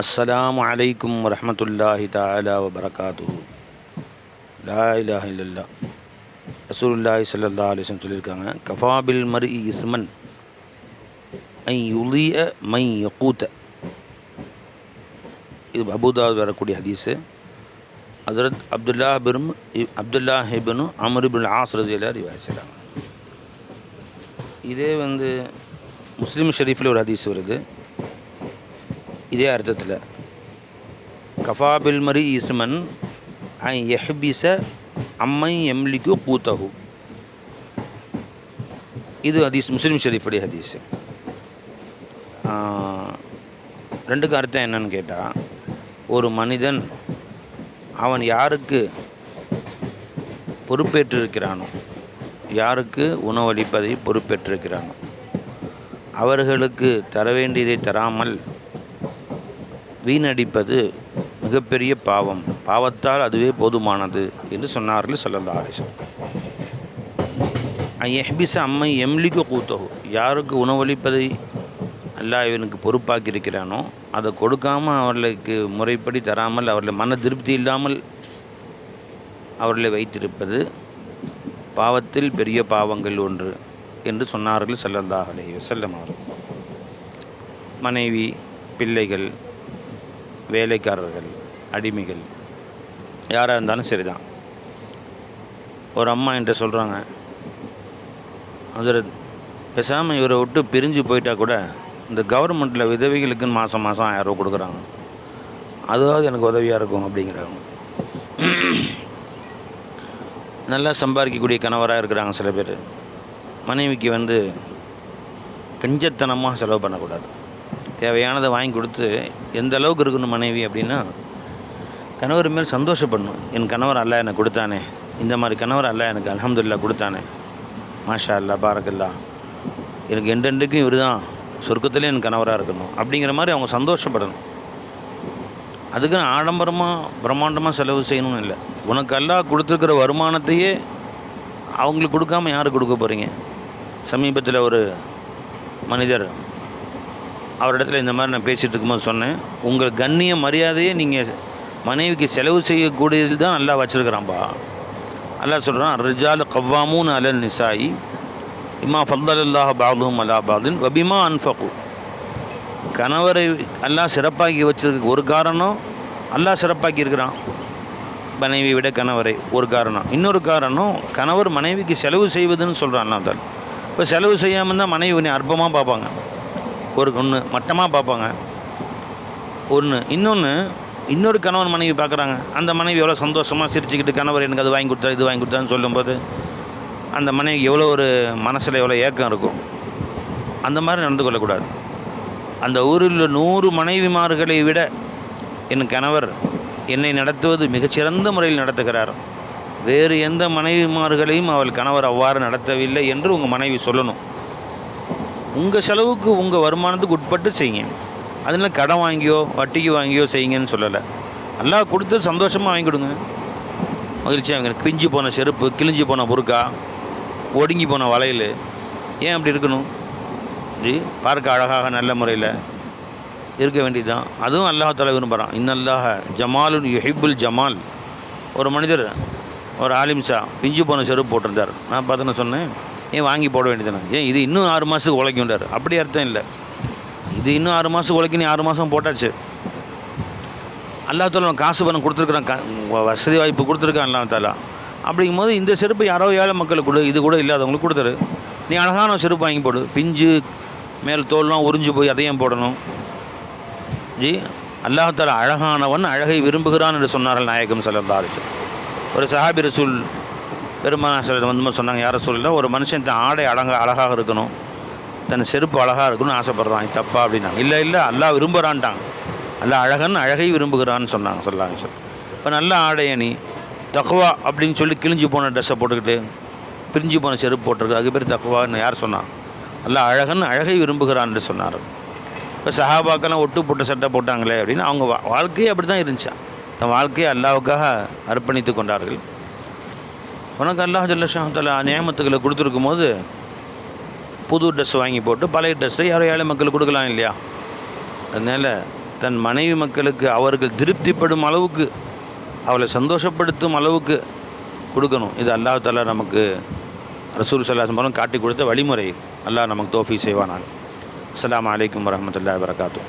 அஸ்ஸலாமு அலைக்கும் வரஹ்மத்துல்லாஹி தஆலா வபரகாத்துஹு. லா இலாஹ இல்லல்லா. ரசூலுல்லாஹி ஸல்லல்லாஹு அலைஹி வஸல்லம் சொல்லியிருக்காங்க கஃபாபில் மர்இ இஸ்மன் ஐ யுலிய மை யக்கூத்த இது அபுதாவுத் வரக்கூடிய ஹதீஸு. ஹஜரத் அப்துல்லா பிரும் அப்துல்லா ஹிபனு அமருபின் ஆஸ்ரதியில் ரிவாய் செய்கிறாங்க இதே வந்து முஸ்லீம் ஷெரீஃபில் ஒரு ஹதீஸ் வருது. இதே அர்த்தத்தில். கஃபாபில் மரி இஸ்மன் ஐ எஹ்பிச அம்மை எம்லிக்கு கூத்தகு இது ஹதீஸ் முஸ்லீம் ஷெரீஃபுடைய ஹதீஸ். ரெண்டுக்கு அர்த்தம் என்னன்னு கேட்டால் ஒரு மனிதன் அவன் யாருக்கு பொறுப்பேற்றிருக்கிறானோ யாருக்கு உணவளிப்பதை பொறுப்பேற்றிருக்கிறானோ அவர்களுக்கு தர வேண்டியதை தராமல் வீணடிப்பது மிகப்பெரிய பாவம். பாவத்தால் அதுவே போதுமானது என்று சொன்னார்கள் சொல்லல்லா ஆலேசன் எஹ்பிச அம்மை எம்லிக்கு கூத்தகு யாருக்கு உணவளிப்பதை அல்லாஹ் இவனுக்கு பொறுப்பாக்கி இருக்கிறானோ அதை கொடுக்காமல் அவர்களுக்கு முறைப்படி தராமல் அவர்களை மன திருப்தி இல்லாமல் அவர்களை வைத்திருப்பது பாவத்தில் பெரிய பாவங்கள் ஒன்று என்று சொன்னார்கள் செல்லந்தாகலே செல்லமாறு மனைவி பிள்ளைகள் வேலைக்காரர்கள் அடிமைகள் யாராக இருந்தாலும் சரி தான் ஒரு அம்மா என்கிட்ட சொல்கிறாங்க அதில் பேசாமல் இவரை விட்டு பிரிஞ்சு போயிட்டால் கூட இந்த கவர்மெண்ட்டில் உதவிகளுக்குன்னு மாதம் மாதம் ஆயிரம் கொடுக்குறாங்க. அதுவாவது எனக்கு உதவியாக இருக்கும் அப்படிங்கிறாங்க. நல்லா சம்பாதிக்கக்கூடிய கணவராக இருக்கிறாங்க சில பேர். மனைவிக்கு வந்து கஞ்சத்தனமாக செலவு பண்ணக்கூடாது. தேவையானதை வாங்கி கொடுத்து எந்த அளவுக்கு இருக்கணும் மனைவி அப்படின்னா கணவர் மேல் சந்தோஷப்படணும். என் கணவர் அல்ல எனக்கு கொடுத்தானே. இந்த மாதிரி கணவர் அல்ல எனக்கு அலமதுல்லா கொடுத்தானே. மாஷா அல்லா பாரக்கல்லா எனக்கு எண்டெண்டுக்கும் இவர் தான் சொர்க்கத்திலே என் கணவராக இருக்கணும். அப்படிங்கிற மாதிரி அவங்க சந்தோஷப்படணும். அதுக்குன்னு ஆடம்பரமாக பிரம்மாண்டமாக செலவு செய்யணும்னு இல்லை. உனக்கு அல்லா கொடுத்துருக்கிற வருமானத்தையே அவங்களுக்கு கொடுக்காம யார் கொடுக்க போகிறீங்க சமீபத்தில் ஒரு மனிதர் அவரிடத்துல இந்த மாதிரி நான் பேசிகிட்டு இருக்கும்போது சொன்னேன் உங்கள் கண்ணிய மரியாதையை நீங்கள் மனைவிக்கு செலவு செய்யக்கூடியது தான் நல்லா வச்சுருக்கிறான்பா. அல்லா சொல்கிறான் ரிஜால் கவ்வாமூன் அலல் நிசாயி இம்மா ஃபல்லல்லாஹ் பாதும் அல்லா பாதுன் வபிமா அன்ஃபகு. கணவரை எல்லாம் சிறப்பாக்கி வச்சதுக்கு ஒரு காரணம் எல்லாம் சிறப்பாக்கி இருக்கிறான். மனைவி விட கணவரை ஒரு காரணம். இன்னொரு காரணம் கணவர் மனைவிக்கு செலவு செய்வதுன்னு சொல்கிறான் அல்லா தான் இப்போ செலவு செய்யாமல் இருந்தால் மனைவி உன்னை அற்பமாக பார்ப்பாங்க. ஒரு ஒன்று மட்டமாக பார்ப்பாங்க. ஒன்று இன்னொன்று இன்னொரு கணவன் மனைவி பார்க்குறாங்க. அந்த மனைவி எவ்வளோ சந்தோஷமாக சிரிச்சுக்கிட்டு கணவர் எனக்கு அது வாங்கி கொடுத்தா இது வாங்கி கொடுத்தான்னு சொல்லும்போது அந்த மனைவி எவ்வளோ ஒரு மனசில் எவ்வளோ ஏக்கம் இருக்கும் அந்த மாதிரி நடந்து கொள்ளக்கூடாது. அந்த ஊரில் நூறு மனைவிமார்களை விட என் கணவர் என்னை நடத்துவது மிகச்சிறந்த முறையில் நடத்துகிறார். வேறு எந்த மனைவிமார்களையும் அவள் கணவர் அவ்வாறு நடத்தவில்லை என்று உங்கள் மனைவி சொல்லணும். உங்கள் செலவுக்கு உங்கள் வருமானத்துக்கு உட்பட்டு செய்யுங்க. அதில் கடன் வாங்கியோ வட்டிக்கு வாங்கியோ செய்யுங்கன்னு சொல்லலை. எல்லாம் கொடுத்து சந்தோஷமாக வாங்கி கொடுங்க. மகிழ்ச்சியாக வாங்க பிஞ்சு போன செருப்பு கிழிஞ்சு போன பொருக்கா ஒடுங்கி போன வளையல். ஏன் அப்படி இருக்கணும்? ஜி பார்க்க அழகாக நல்ல முறையில் இருக்க வேண்டியதுதான். அதுவும் அல்லாஹ் தலை விரும்புகிறான் இன்னல்லாக ஜமாலுன் யுஹிபுல் ஜமால். ஒரு மனிதர் ஒரு ஆலிம்சா பிஞ்சு போன செருப்பு போட்டிருந்தார். நான் பார்த்தேன்னு சொன்னேன். ஏன் வாங்கி போட வேண்டியதானே ஏன் இது இன்னும் ஆறு மாதத்துக்கு உழைக்கும்டார் அப்படி அர்த்தம் இல்லை. இது இன்னும் ஆறு மாதம் உழைக்கணும் ஆறு மாதம் போட்டாச்சு. அல்லா நான் காசு பணம் கொடுத்துருக்குறான். க வசதி வாய்ப்பு கொடுத்துருக்கான் அல்லாத்தாலா தாலா அப்படிங்கும் போது இந்த செருப்பு யாரோ ஏழை மக்களுக்கு கொடு இது கூட இல்லாதவங்களுக்கு கொடுத்துரு. நீ அழகான செருப்பு வாங்கி போடு. பிஞ்சு மேல் தோல்லாம் உறிஞ்சு போய் அதையும் போடணும். ஜி அல்லாஹால அழகானவன் அழகை விரும்புகிறான் என்று சொன்னார்கள் நாயகம் சல்லா ஒரு சஹாபி ரசூல் பெருமான சிலர் வந்து சொன்னாங்க யார சொல்லலாம் ஒரு மனுஷன் தன் ஆடை அழகாக அழகாக இருக்கணும். தன் செருப்பு அழகாக இருக்கணும்னு ஆசைப்பட்றான். தப்பா அப்படின்னாங்க. இல்லை இல்லை அல்லாஹ் விரும்புகிறான்ட்டாங்க அல்லா அழகன் அழகை விரும்புகிறான்னு சொன்னாங்க சொல்லாங்க சார் இப்போ நல்ல ஆடையை நீ தக்குவா அப்படின்னு சொல்லி கிழிஞ்சு போன ட்ரெஸ்ஸை போட்டுக்கிட்டு பிரிஞ்சு போன செருப்பு போட்டிருக்கு. அதுக்கு பேர் தக்குவான்னு யார் சொன்னான் அல்ல அழகன் அழகை விரும்புகிறான்னு சொன்னார். இப்போ சஹாபாக்கெல்லாம் ஒட்டு போட்ட சட்டை போட்டாங்களே அப்படின்னு அவங்க வா வாழ்க்கையே அப்படி தான் இருந்துச்சா தன் வாழ்க்கையை அல்லாவுக்காக அர்ப்பணித்து கொண்டார்கள். உனக்கு அல்லாஹ் ஜல்லஷாஹால நியமத்துக்களை கொடுத்துருக்கும் போது புது ட்ரெஸ் வாங்கி போட்டு பழைய ட்ரெஸ்ஸை யாரோ ஏழை மக்களுக்கு கொடுக்கலாம் இல்லையா? அதனால் தன் மனைவி மக்களுக்கு அவர்கள் திருப்திப்படும் அளவுக்கு அவளை சந்தோஷப்படுத்தும் அளவுக்கு கொடுக்கணும். இது அல்லாஹ் தாலா நமக்கு ரசூல் சல்லாஸ் மூலம் காட்டி கொடுத்த வழிமுறை. அல்லாஹ் நமக்கு தோஃபி செய்வானாங்க அஸ்லாம் அலைக்கும் வரமத்துல வரகாத்துஹு